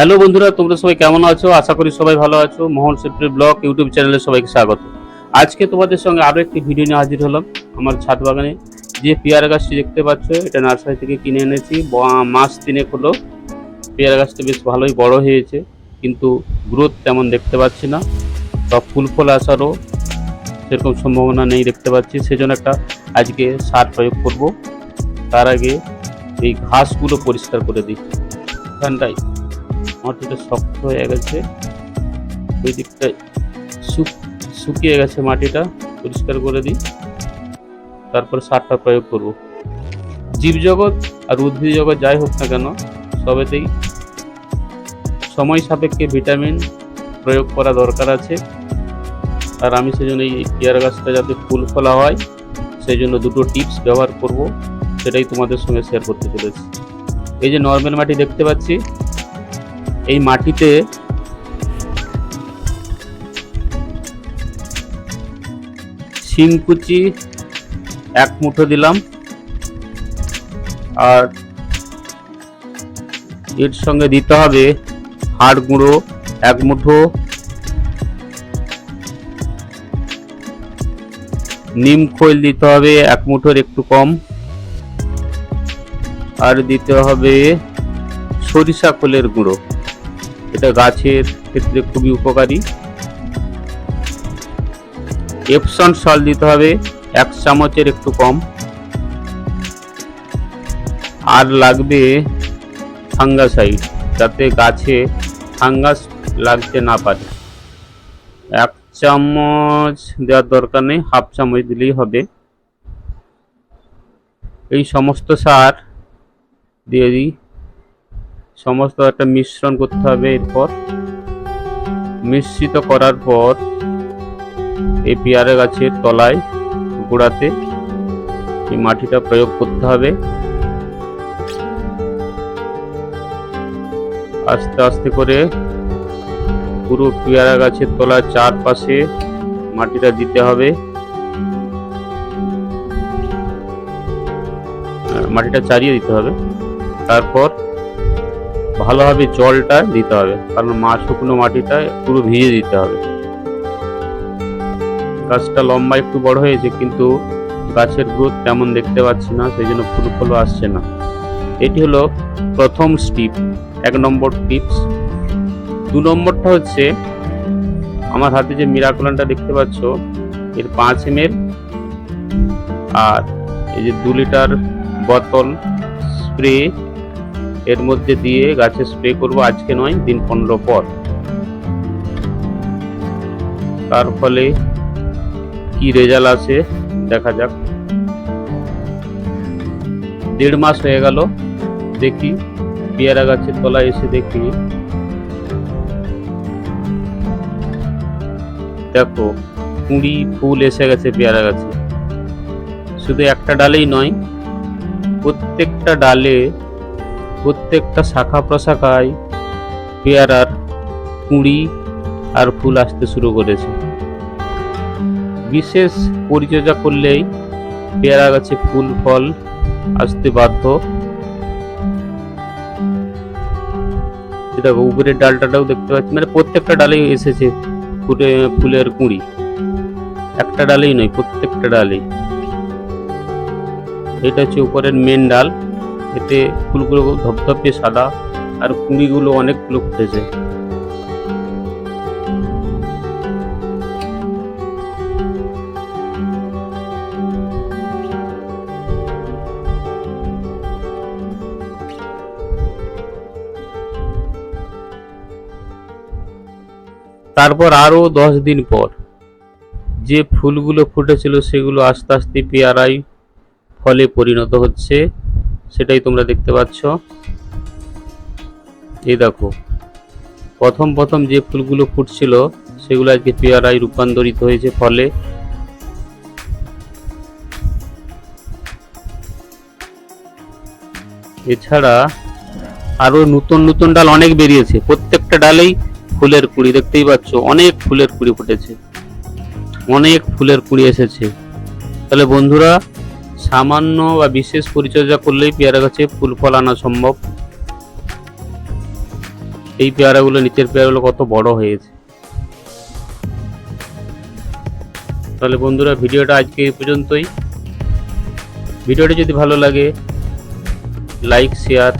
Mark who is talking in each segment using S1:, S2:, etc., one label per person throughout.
S1: Hello বন্ধুরা, তোমরা সবাই কেমন আছো? আশা করি সবাই ভালো আছো। মোহন শিল্পীর ব্লগ, ইউটিউব চ্যানেলে সবাইকে স্বাগত। আজকে তোমাদের সঙ্গে আরও একটি ভিডিও নিয়ে হাজির হলাম আমার ছাদ বাগানে। যে পেয়ারা গাছটি দেখতে পাচ্ছ, এটা নার্সারি থেকে কিনে এনেছি। মাস তিনেক হলো, পেয়ারা গাছটা বেশ ভালোই বড় হয়েছে, কিন্তু গ্রোথ তেমন দেখতে পাচ্ছি না। বা ফুল ফল আসারও সেরকম সম্ভাবনা নেই দেখতে পাচ্ছি। সেজন্য একটা আজকে সার প্রয়োগ করব। তার আগে এই ঘাসগুলো পরিষ্কার করে দিই। এখানটায় মাটিটা শক্ত হয়ে গেছে। ওই দিকটায় শুক- শুকিয়ে গেছে মাটিটা, পরিষ্কার করে দিই। তারপর সারটা প্রয়োগ করব। জীবজগৎ আর উদ্ভিদ জগৎ যাই হোক না কেন, সবেতেই সময় সাপেক্ষে ভিটামিন প্রয়োগ করা দরকার আছে। আর আমি সেজন্য এই পেয়ারা গাছটা যাতে ফুল ফলা হয় সেই জন্য দুটো টিপস ব্যবহার করব, সেটাই তোমাদের সঙ্গে শেয়ার করতে চলেছি। এই যে নর্মাল মাটি দেখতে পাচ্ছি এই মাটিতে শিংকুচি এক মুঠো দিলাম। আর এর সঙ্গে দিতে হবে হাড় গুঁড়ো এক মুঠো, নিম খৈল দিতে হবে এক মুঠোর একটু কম। আর দিতে হবে সরিষা খোলের গুঁড়ো। এটা গাছের ক্ষেত্রে খুবই উপকারী। এপসন সল দিতে হবে, এক চামচের একটু কম। আর লাগবে ফাঙ্গাসাইড যাতে গাছে ফাঙ্গাস লাগতে না পারে। এক চামচ দেওয়ার দরকার নেই, হাফ চামচ দিলেই হবে। এই সমস্ত সার দিয়ে দিই। সমস্ত একটা মিশ্রণ করতে হবে এরপর। মিশ্রিত করার পর এই পেয়ারা গাছের তলায় গোড়াতে এই মাটিটা প্রয়োগ করতে হবে। আস্তে আস্তে করে পুরো পেয়ারা গাছের তলার চারপাশে মাটিটা দিতে হবে। মাটিটা চারিয়ে দিতে হবে। তারপর ভালোভাবে জলটা দিতে হবে, কারণ মা শুকনো মাটিটা পুরো ভিজে দিতে হবে। গাছটা লম্বা একটু বড় হয়েছে, কিন্তু গাছের গ্রোথ তেমন দেখতে পাচ্ছি না, সেই জন্য ফুল ফলও আসছে না। এটি হলো প্রথম স্টিপ এক নম্বর টিপস দু নম্বরটা হচ্ছে, আমার হাতে যে মিরাকুলানটা দেখতে পাচ্ছ, এর পাঁচ এম আর এই যে দু লিটার বোতল স্প্রে এর মধ্যে দিয়ে গাছে স্প্রে করব, আজকে নয়, দিন পনেরো পর। তার ফলে কি রেজাল্ট আছে দেখা যাক। দেড় মাস হয়ে গেল, দেখি। পেয়ারা গাছের তলায় এসে দেখি। দেখো, কুঁড়ি, ফুল এসে গেছে পেয়ারা গাছে। শুধু একটা ডালেই নয়, প্রত্যেকটা ডালে প্রত্যেকটা শাখা প্রশাখায় পেয়ারার কুঁড়ি আর ফুল আসতে শুরু করেছে। বিশেষ পরিচর্যা করলেই পেয়ারা গাছে ফুল, ফল আসতে বাধ্য। দেখো, উপরের ডালটাটাও দেখতে পাচ্ছি। মানে প্রত্যেকটা ডালেই এসেছে ফুটে, ফুলের কুঁড়ি। একটা ডালেই নয়, প্রত্যেকটা ডালেই। এটা হচ্ছে উপরের মেন ডাল। এতে ফুলগুলো ধপধপে সাদা আর কুঁড়িগুলো অনেকগুলো ফুটেছে তারপর আরও দশ দিন পর যে ফুলগুলো ফুটেছিল সেগুলো আস্তে আস্তে পেয়ারায় ফলে পরিণত হচ্ছে। সেটাই তোমরা দেখতে পাচ্ছ। এই দেখো, প্রথম প্রথম যে ফুলগুলো ফুটছিল, সেগুলো আজকে পেয়ারায় রূপান্তরিত হয়েছে ফলে। এছাড়া আরও নতুন নতুন ডাল অনেক বেরিয়েছে। প্রত্যেকটা ডালেই ফুলের কুড়ি, দেখতেই পাচ্ছ, অনেক ফুলের কুড়ি ফুটেছে। অনেক ফুলের কুড়ি এসেছে। তাহলে বন্ধুরা সামান্য বা বিশেষ পরিচর্যা করলেই পেয়ারা গাছে ফুল ফল আনা সম্ভব। এই পেয়ারাগুলো নিচের পেয়ারাগুলো কত বড় হয়েছে। তাহলে বন্ধুরা, ভিডিওটা আজকে এই পর্যন্তই। ভিডিওটি যদি ভালো লাগে, লাইক, শেয়ার,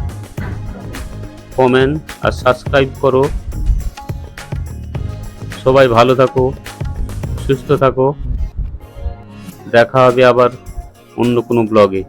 S1: কমেন্ট আর সাবস্ক্রাইব করো। সবাই ভালো থাকো, সুস্থ থাকো। দেখা হবে আবার। অন্য কোনো ব্লগে